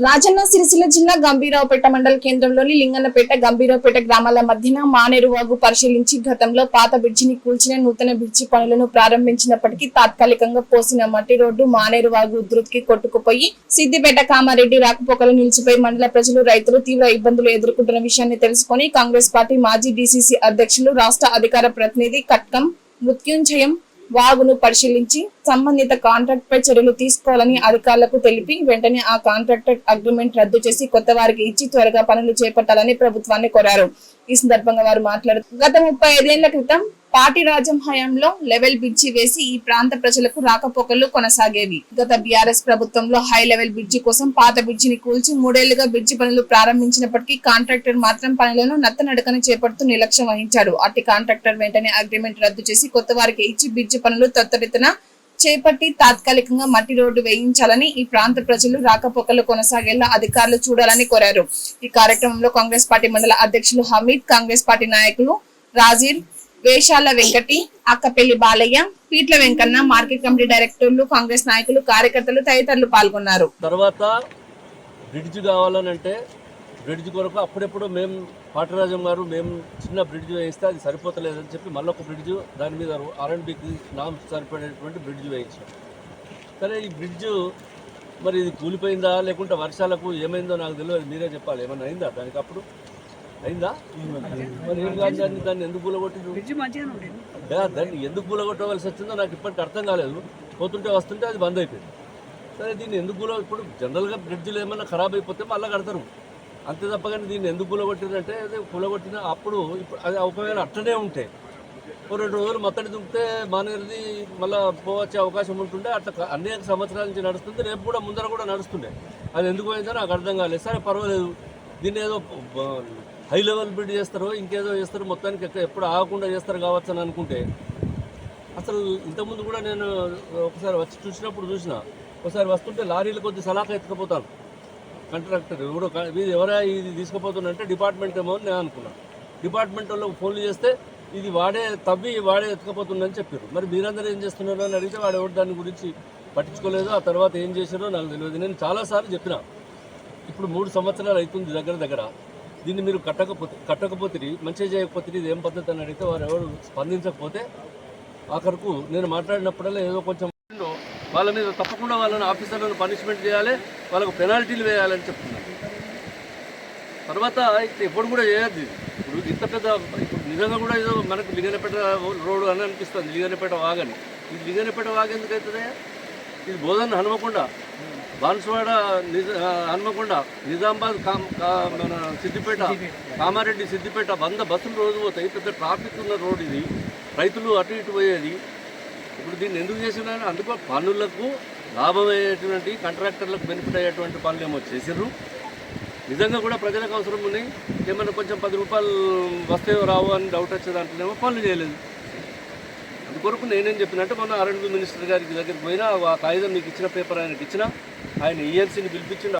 రాజన్న సిరిసిల్ల జిల్లా గంభీరావుపేట మండల కేంద్రంలోని లింగన్నపేట గంభీరావుపేట గ్రామాల మధ్యన మానేరు వాగు పరిశీలించి గతంలో పాత బ్రిడ్జిని కూల్చిన నూతన బ్రిడ్జి పనులను ప్రారంభించినప్పటికీ తాత్కాలికంగా పోసిన మట్టి రోడ్డు మానేరు వాగు ఉధృతికి కొట్టుకుపోయి సిద్దిపేట కామారెడ్డి రాకపోకలు నిలిచిపోయి మండల ప్రజలు రైతులు తీవ్ర ఇబ్బందులు ఎదుర్కొంటున్న విషయాన్ని తెలుసుకొని కాంగ్రెస్ పార్టీ మాజీ డీసీసీ అధ్యక్షులు రాష్ట్ర అధికార ప్రతినిధి కట్కం మృత్యుంజయం వాగును పరిశీలించి సంబంధిత కాంట్రాక్ట్ పై చర్యలు తీసుకోవాలని అధికారులకు తెలిపి వెంటనే ఆ కాంట్రాక్ట్ అగ్రిమెంట్ రద్దు చేసి కొత్త వారికి ఇచ్చి త్వరగా పనులు చేపట్టాలని ప్రభుత్వాన్ని కోరారు. ఈ సందర్భంగా వారు మాట్లాడుతూ గత ముప్పై ఐదేళ్ళ క్రితం పార్టీ రాజ్యం హయాంలో లెవెల్ బ్రిడ్జి వేసి ఈ ప్రాంత ప్రజలకు రాకపోకలు కొనసాగేవి. గత బీఆర్ఎస్ ప్రభుత్వంలో హై లెవెల్ బ్రిడ్జి కోసం పాత బ్రిడ్జిని కూల్చి మూడేళ్ళుగా బ్రిడ్జి పనులు ప్రారంభించినప్పటికీ కాంట్రాక్టర్ మాత్రం పనులను నత్తనడకన చేపడుతూ నిర్లక్ష్యం వహించాడు అట్టి కాంట్రాక్టర్ వెంటనే అగ్రిమెంట్ రద్దు చేసి కొత్త వారికి ఇచ్చి బ్రిడ్జి పనులు త్వరితగతిన చేపట్టి తాత్కాలికంగా మట్టి రోడ్డు వేయించాలని ఈ ప్రాంత ప్రజలు రాకపోకలు కొనసాగేలా అధికారులు చూడాలని కోరారు. ఈ కార్యక్రమంలో కాంగ్రెస్ పార్టీ మండల అధ్యక్షులు హమీద్ కాంగ్రెస్ పార్టీ నాయకులు రాజీర్ Veshala Venkati Akkapelli Balayya Peetla Venkanna market committee directors Congress నాయకులు కార్యకర్తలు తదితరులు పాల్గొన్నారు. తర్వాత బ్రిడ్జ్ కావాలని అంటే బ్రిడ్జ్ కొరకు అప్పుడెప్పుడు మేము పాటరాజం గారు మేము చిన్న బ్రిడ్జ్ వేయిస్తే అది సరిపోతలేదని చెప్పి మళ్ళీ ఒక బ్రిడ్జ్ దాని మీద ఆర్ అండ్ నామ్ సరిపడేటువంటి బ్రిడ్జ్ వేయించాం. సరే ఈ బ్రిడ్జ్ మరి ఇది కూలిపోయిందా లేకుంటే వర్షాలకు ఏమైందో నాకు తెలియదు మీరే చెప్పాలి ఏమైనా అయిందా దానికి అప్పుడు అయిందా? మరి ఏం కాదు దాన్ని దాన్ని ఎందుకు కూలగొట్టిండ్రు? దాన్ని ఎందుకు కూలగొట్టవలసి వచ్చిందో నాకు ఇప్పటికి అర్థం కాలేదు. పోతుంటే వస్తుంటే అది బంద్ అయిపోయింది. సరే దీన్ని ఎందుకు కూల ఇప్పుడు జనరల్గా బ్రిడ్జ్లు ఏమైనా ఖరాబ్ అయిపోతే మళ్ళీ కడతారు. అంతే తప్ప కానీ దీన్ని ఎందుకు కూలగొట్టిరంటే అదే కూలగొట్టిన అప్పుడు ఇప్పుడు అది ఒకవేళ అట్లనే ఉంటే ఓ రెండు రోజులు మత్తడి దుంపితే మానేది మళ్ళీ పోవచ్చే అవకాశం ఉంటుండే అట్లా అనేక సంవత్సరాల నుంచి నడుస్తుంది రేపు కూడా ముందర కూడా నడుస్తుండే. అది ఎందుకు పోయిందో నాకు అర్థం కాలేదు. సరే పర్వాలేదు. దీన్ని ఏదో హై లెవెల్ బిడ్ చేస్తారో ఇంకేదో చేస్తారో మొత్తానికి ఎప్పుడు ఆగకుండా చేస్తారు కావచ్చు అని అనుకుంటే అసలు ఇంతకుముందు కూడా నేను ఒకసారి వచ్చి చూసినప్పుడు చూసిన ఒకసారి వస్తుంటే లారీలు కొద్ది సలాక ఎత్తుకుపోతాను. కంట్రాక్టర్ ఎవరో ఇది ఎవరైనా ఎవరా ఇది తీసుకుపోతుందంటే డిపార్ట్మెంట్ ఏమో అని నేను అనుకున్నాను డిపార్ట్మెంట్ వాళ్ళకి ఫోన్లు చేస్తే ఇది వాడే తవ్వి వాడే ఎత్తుకుపోతుందని చెప్పారు. మరి మీరందరూ ఏం చేస్తున్నారు అని అడిగితే వాడు ఎవరు దాని గురించి పట్టించుకోలేదు ఆ తర్వాత ఏం చేశారో నాకు తెలియదు. నేను చాలాసార్లు చెప్పిన ఇప్పుడు మూడు సంవత్సరాలు అవుతుంది దగ్గర దగ్గర. దీన్ని మీరు కట్టకపోతే కట్టకపోతే మంచిగా చేయకపోతే ఇది ఏం పద్ధతి అని అడిగితే వారు ఎవరు స్పందించకపోతే ఆఖరకు నేను మాట్లాడినప్పుడల్లా ఏదో కొంచెం వాళ్ళ మీద తప్పకుండా వాళ్ళని ఆఫీసర్లను పనిష్మెంట్ చేయాలి వాళ్ళకు పెనాల్టీలు వేయాలని చెప్తున్నారు. తర్వాత ఎప్పుడు కూడా చేయద్దు ఇప్పుడు ఇంత పెద్ద ఇప్పుడు నిజంగా కూడా ఏదో మనకు లింగనపేట రోడ్డు అని అనిపిస్తుంది లింగనపేట వాగని. ఇది లింగనపేట వాగ ఎందుకు అవుతుంది? ఇది బోధన హనుమకొండ బాన్సువాడ హనుమకొండ నిజామాబాద్ మన సిద్దిపేట కామారెడ్డి సిద్దిపేట వంద బస్సులు రోజు పోతాయి. పెద్ద ట్రాఫిక్ ఉన్న రోడ్ ఇది. రైతులు అటు ఇటు పోయేది. ఇప్పుడు దీన్ని ఎందుకు చేసినారు అందుకో పనులకు లాభమయ్యేటువంటి కాంట్రాక్టర్లకు బెనిఫిట్ అయ్యేటువంటి పనులు ఏమో చేసిర్రు. నిజంగా కూడా ప్రజలకు అవసరం ఉన్నాయి. ఏమన్నా కొంచెం పది రూపాయలు వస్తాయో రావో అని డౌట్ వచ్చే దాంట్లోనేమో పనులు చేయలేదు. కొరకు నేనేం చెప్పినట్టే మొన్న ఆర్ఎండ్బి మినిస్టర్ గారికి దగ్గరికి పోయినా ఆ కాగితం మీకు ఇచ్చిన పేపర్ ఆయనకి ఇచ్చిన ఆయన ఈఎన్సీని పిలిపించిండు.